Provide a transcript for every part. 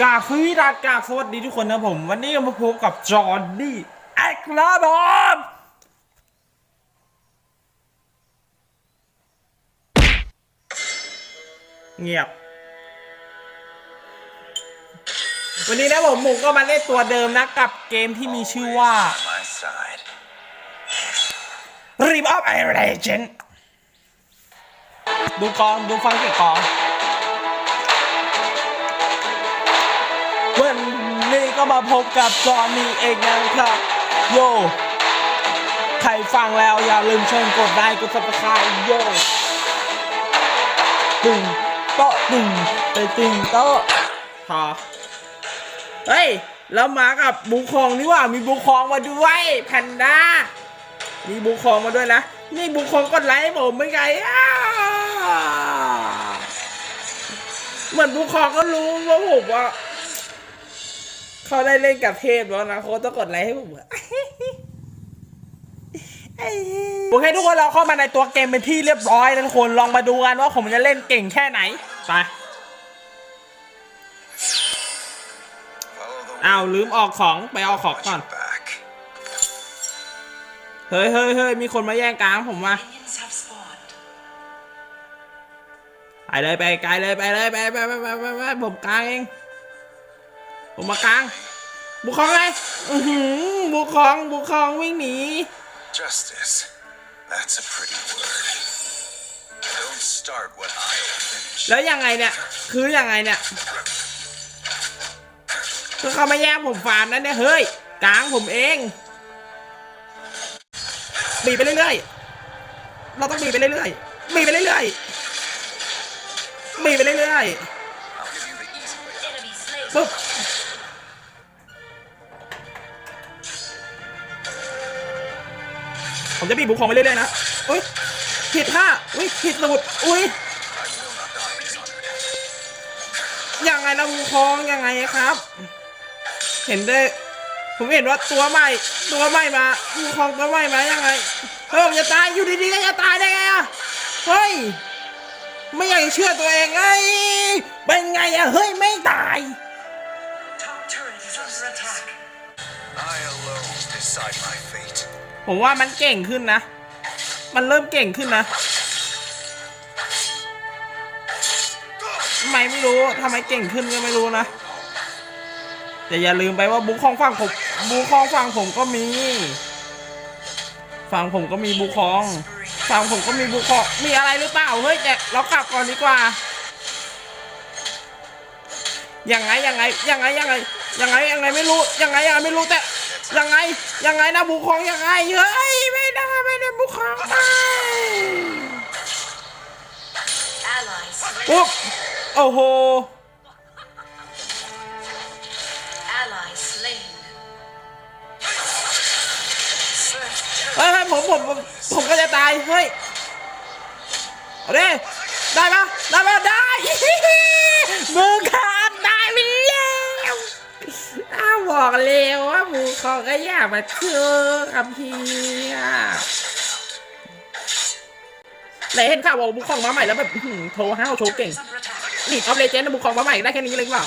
กาบสวีดัสกาสวัสดีทุกคนนะผม วันนี้ก็มาพบกับจอห์นนี่แอคครับผมเงียบ วันนี้นะผมผมก็มาเล่นตัวเดิมนะ กับเกมที่มีชื่อว่า my side. r e m of i r a g e n ดูกอง ดูฟังเสียงกอง มาพบกับจอห์นนี่เองนะครับโยใครฟังแล้วอย่าลืมเชิญกดไลค์กดซับสไครต์โยตึงโตตึงไปตึงโต๊ะเฮ้ยแล้วมากับบุคองนี่ว่ามีบุคองมาด้วยแพนด้ามีบุคองมาด้วยนะนี่บุคองกดไลค์ผมไม่ไงอ้าเหมือนบุคองก็รู้ว่าผมว่า เขาได้เล่นกับเทพแล้วนะเขาต้องกดไลค์ให้ผมโอเคทุกคนเราเข้ามาในตัวเกมเป็นที่เรียบร้อยนะทุกคนลองมาดูกันว่าผมจะเล่นเก่งแค่ไหนไปอ้าวลืมออกของไปเอาของก่อนเฮ้ยเฮ้ยเฮ้ยมีคนมาแย่งกลางผมมา Minions have spawned. ไปเลยไปไกลเลยไปเลยไปไปไปไปไปไปผมกลางเอง มมากลาง บุคองเลยอือหือบุคอง บุคองวิ่งหนี Justice. That's a pretty word. Don't start what I'll finish. แล้วยังไงเนี่ย คือยังไงเนี่ยคือเขามาแย่งผมฟาร์มนั่นเนี่ยเฮ้ยกลางผมเองบีบไปเรื่อยๆ เราต้องบีบไปเรื่อยๆ บีบไปเรื่อยๆ บีบไปเรื่อย I'll give you the easy way out. Enemy slain. ๆปึ๊บ ผมจะบีบบุคคลไปเรื่อยๆนะอุ้ยผิดท่าอุ้ยผิดสูตรอุ้ยยังไงนะบุคคลยังไงครับ เห็นได้ผมเห็นว่าตัวใหม่ ตัวใหม่มาบุคคลตัวใหม่มายังไงเฮ้ยผมจะตายอยู่ดีๆก็จะตายได้ไงอะเฮ้ยไม่อยากเชื่อตัวเองไงเป็นไงอะเฮ้ยไม่ตาย ผมว่ามันเก่งขึ้นนะ มันเริ่มเก่งขึ้นนะทำไมไม่รู้ทำไมเก่งขึ้นก็ไม่รู้นะ แต่อย่าลืมไปว่าบุคคองฝั่งผมบุคคองฝั่งผมก็มีฝั่งผมก็มีบุคคองฝั่งผมก็มีบุคคองมีอะไรหรือเปล่าเฮ้ยแต่เรากลับก่อนดีกว่ายังไงยังไงยังไงยังไงยังไงยังไงไม่รู้ยังไงยังไงไม่รู้แต่ ยังไง ยังไงนะบุคคองยังไง เฮ้ย ไม่ได้ไม่ได้บุคคองไปปุ๊บโอ้โหเฮ้ยเฮ้ยผมผมผมผมก็จะตาย เฮ้ยเอาดิได้ปะได้ปะได้มือขา ว่าก็อยากมาเชื่อกับพี่อะไหนเห็นข่าวบอกบุคคองมาใหม่แล้วแบบโทรห้าวโชว์เก่ง นี่ออฟเลเจนด์บุคคองมาใหม่ได้แค่นี้เลยหรอ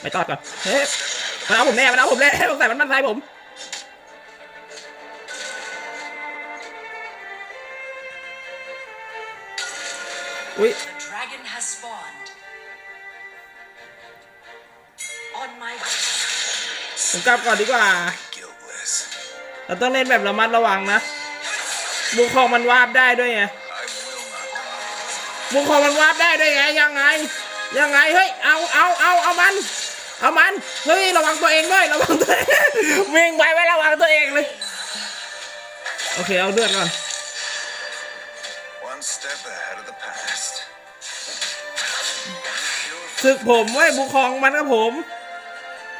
ไปตอดก่อน เฮ้ยมันเอาผมแน่มันเอาผมแน่สงสัยมันมันใส่ผมอุ้ย ผมกลับก่อนดีกว่า Guiltless. เราต้องเล่นแบบระมัดระวังนะ บุคคองมันวาบได้ด้วยไง I will not die. บุคคองมันวาบได้ด้วยไง ยังไง ยังไง เฮ้ย เอาเอาเอาเอามัน เอามัน เฮ้ย ระวังตัวเองด้วย ระวังตัวเองวิ่งไปไม่ระวังตัวเองเลย โอเค เอาเลือดก่อน One step ahead of the past. ศึกผมเว้ยบุคคองมันกับผม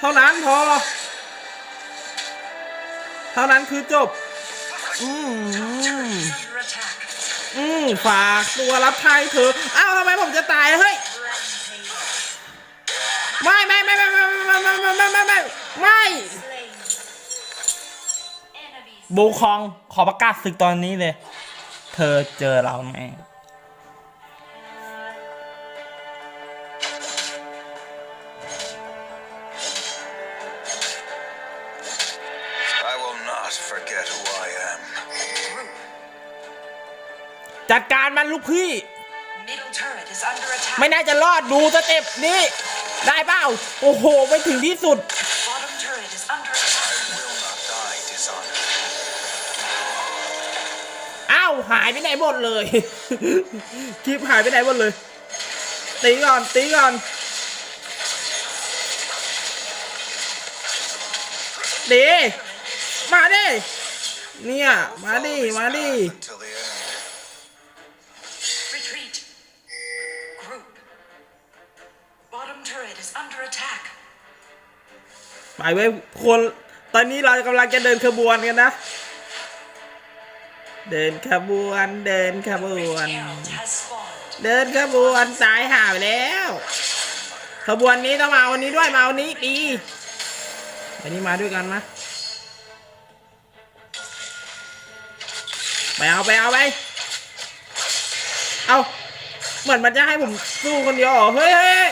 เท่านั้นพอ เท่านั้นคือจบ อืม Is under attack. อืมฝากตัวรับใช้เธออ้าวทำไมผมจะตายเฮ้ย Rampage. ไม่ไม่ไม่ไม่ไม่ไม่ไม่ไม่ไม่ไม่ไม่ไม่ Slain. Enemies บูคองขอประกาศศึกตอนนี้เลย เธอเจอเราแน่ just forget who I am. จัดการมันลูกพี่ Middle turret is under attack. ไม่น่าจะรอดดูสเต็ปนี้ ได้เปล่าโอ้โห ไปถึงที่สุด Bottom turret is under attack. Will not die dishonored. อ้าว หายไปไหนหมดเลย คลิปหายไปไหนหมดเลย ตีก่อน ตีก่อน ดี มาดิเนี่ย มาดิ มาดิ Until the end. Retreat. Group. Bottom turret is under attack. ไปเว้ยคน ตอนนี้เรากำลังจะเดินขบวนกันนะ เดินขบวน เดินขบวน Herald has spawned. เดินขบวนสายหาไปแล้ว ขบวนนี้ต้องมาวันนี้ด้วยมาวันนี้ดีวันนี้มาด้วยกันนะ ไปเอาไปเอาไป เอาเหมือนมันจะให้ผมสู้คนเดียวเหรอเฮ้ยเฮ้ย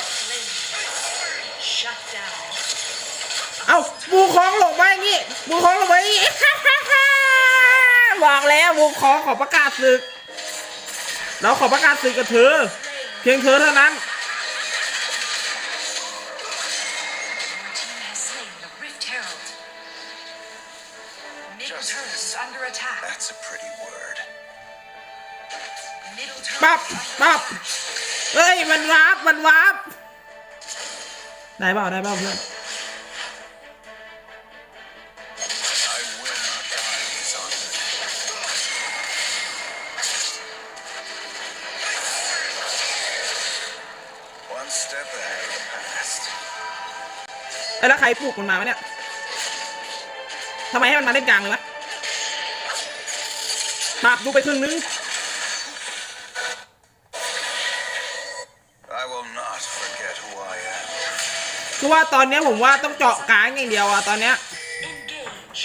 เอาบูคองหลงไปอย่างงี้บูคองหลงไปบอกแล้วบูคองขอประกาศศึก เราขอประกาศศึกกับเธอ เพียงเธอเท่านั้น under attack. That's a pretty word. Middle turret ปั๊บ is under ปั๊บ attack. เฮ้ย มันวาร์ปมันวาร์ปได้เปล่าได้เปล่าเพื่อน I will not die dishonored. One step ahead of the past. เอ้ยแล้วใครปลุกมันมาวะเนี่ยทำไมให้มันมาเล่นกลางเลยวะ ปรับดูไปครึ่งนึง I will not forget who I am. คือว่าตอนเนี้ยผมว่าต้องเจาะกลางอย่างเดียวอะตอนเนี้ย Engage.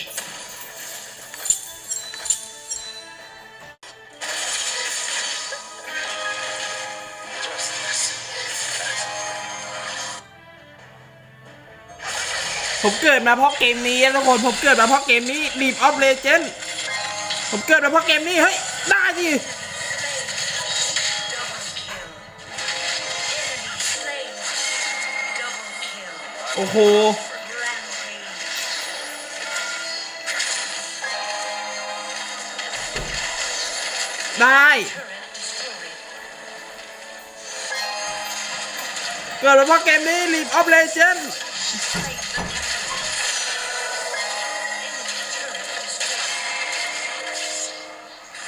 Justice. That's ผมเกิดมาเพราะเกมนี้นะทุกคนผมเกิดมาเพราะเกมนี้ League of Legends ผมเกิดมาเพราะเกมนี้ เฮ้ย ได้ดิโอ้โห ได้ เกิดมาเพราะเกมนี้ลีฟออฟเลเจนด์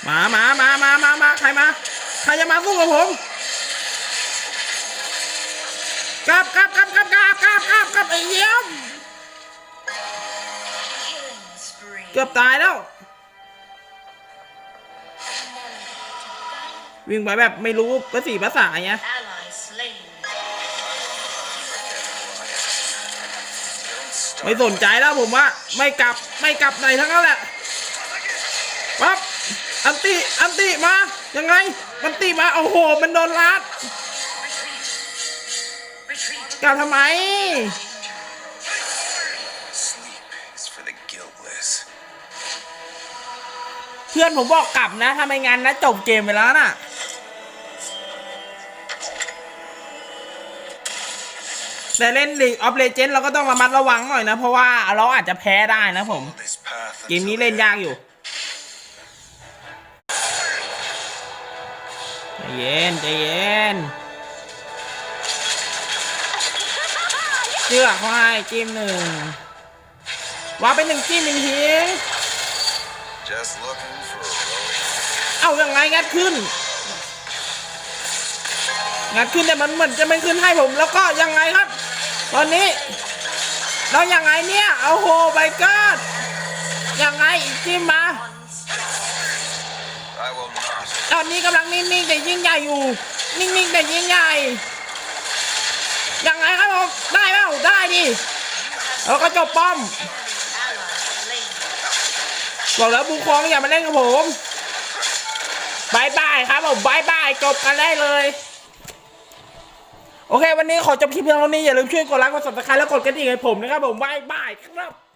มามามามามามาใครมา ใครจะมาสู้กับผมกลับกลับกลับกลับกลับกลับกลับกลับไอ้เยี่ยมเกือบตายแล้ว วิ่งไปแบบไม่รู้ภาษีภาษาไง Ally slain. Don't ไม่สนใจแล้วผมว่า ไม่กลับไม่กลับไหนทั้งนั้นแหละ อันติอันติมายังไงอันติมาโอ้โหมันโดนลัดกลับทำไมเพื่อนผมบอกกลับนะถ้าไม่งั้นนะจบเกมไปแล้วน่ะแต่เล่น League of Legends เราก็ต้องระมัดระวังหน่อยนะ เพราะว่าเราอาจจะแพ้ได้นะผม เกมนี้เล่นยากอยู่ เย็นใจเย็นเจือกเขาให้จิ้มหนึ่งว่าเป็นหนึ่งจิ้มหนึ่งที Just looking for a road. เอายังไงงัดขึ้น งัดขึ้นแต่มันเหมือนจะไม่ขึ้นให้ผมแล้วก็ยังไงครับ ตอนนี้เรายังไงเนี่ย เอาโหไปเกิดยังไงอีกจิ้มมา อนนี้กำลังนิ่งๆแต่ยิ่งใหญ่อยู่ นิ่งๆแต่ยิ่งใหญ่ยังไงครับผมได้เปล่าได้ดิแล้วก็จบป้อมบอกแล้วบูคองอย่ามาเล่นกับผมบายบายครับผมบายบายจบกันได้เลยโอเค วันนี้ขอจบคลิปเพียงเท่านี้อย่าลืมช่วยกดไลค์กด subscribe แล้วกดกระดิ่งให้ผมนะครับผมบายบายครับ